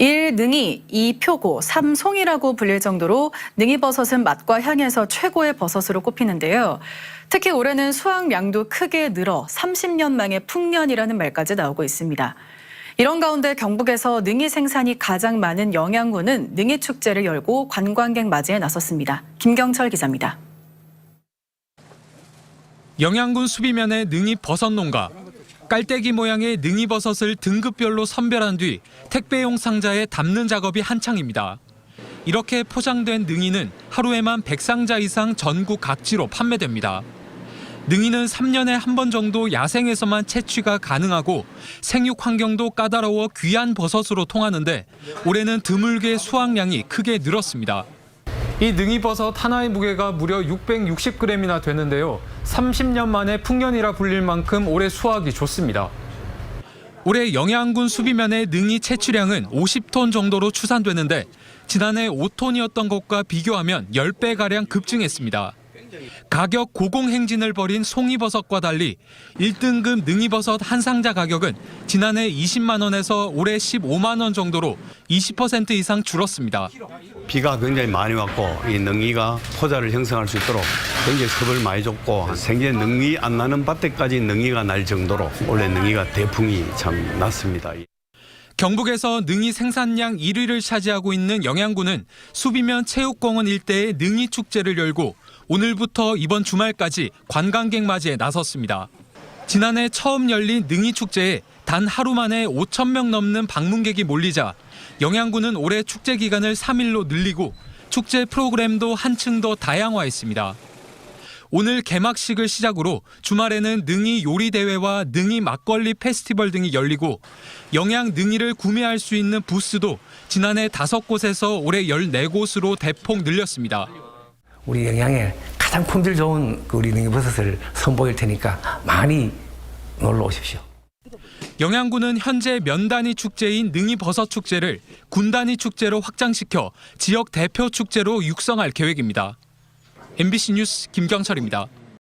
일 능이, 이 표고, 삼 송이라고 불릴 정도로 능이버섯은 맛과 향에서 최고의 버섯으로 꼽히는데요. 특히 올해는 수확량도 크게 늘어 30년 만에 풍년이라는 말까지 나오고 있습니다. 이런 가운데 경북에서 능이 생산이 가장 많은 영양군은 능이 축제를 열고 관광객 맞이에 나섰습니다. 김경철 기자입니다. 영양군 수비면의 능이 버섯 농가. 깔때기 모양의 능이 버섯을 등급별로 선별한 뒤 택배용 상자에 담는 작업이 한창입니다. 이렇게 포장된 능이는 하루에만 100상자 이상 전국 각지로 판매됩니다. 능이는 3년에 한 번 정도 야생에서만 채취가 가능하고 생육 환경도 까다로워 귀한 버섯으로 통하는데 올해는 드물게 수확량이 크게 늘었습니다. 이 능이버섯 하나의 무게가 무려 660g이나 되는데요. 30년 만에 풍년이라 불릴 만큼 올해 수확이 좋습니다. 올해 영양군 수비면의 능이 채취량은 50톤 정도로 추산되는데 지난해 5톤이었던 것과 비교하면 10배가량 급증했습니다. 가격 고공행진을 벌인 송이버섯과 달리 1등급 능이버섯 한 상자 가격은 지난해 20만 원에서 올해 15만 원 정도로 20% 이상 줄었습니다. 비가 굉장히 많이 왔고 이 능이가 포자를 형성할 수 있도록 굉장히 섭을 많이 줬고 생전에 능이 안 나는 밭에까지 능이가 날 정도로 올해 능이가 대풍이 참 났습니다. 경북에서 능이 생산량 1위를 차지하고 있는 영양군은 수비면 체육공원 일대에 능이 축제를 열고 오늘부터 이번 주말까지 관광객 맞이에 나섰습니다. 지난해 처음 열린 능이 축제에 단 하루 만에 5천 명 넘는 방문객이 몰리자 영양군은 올해 축제 기간을 3일로 늘리고 축제 프로그램도 한층 더 다양화했습니다. 오늘 개막식을 시작으로 주말에는 능이 요리 대회와 능이 막걸리 페스티벌 등이 열리고 영양 능이를 구매할 수 있는 부스도 지난해 다섯 곳에서 올해 14곳으로 대폭 늘렸습니다. 우리 영양에 가장 품질 좋은 그 우리 능이버섯을 선보일 테니까 많이 놀러 오십시오. 영양군은 현재 면 단위 축제인 능이버섯 축제를 군 단위 축제로 확장시켜 지역 대표 축제로 육성할 계획입니다. MBC 뉴스 김경철입니다.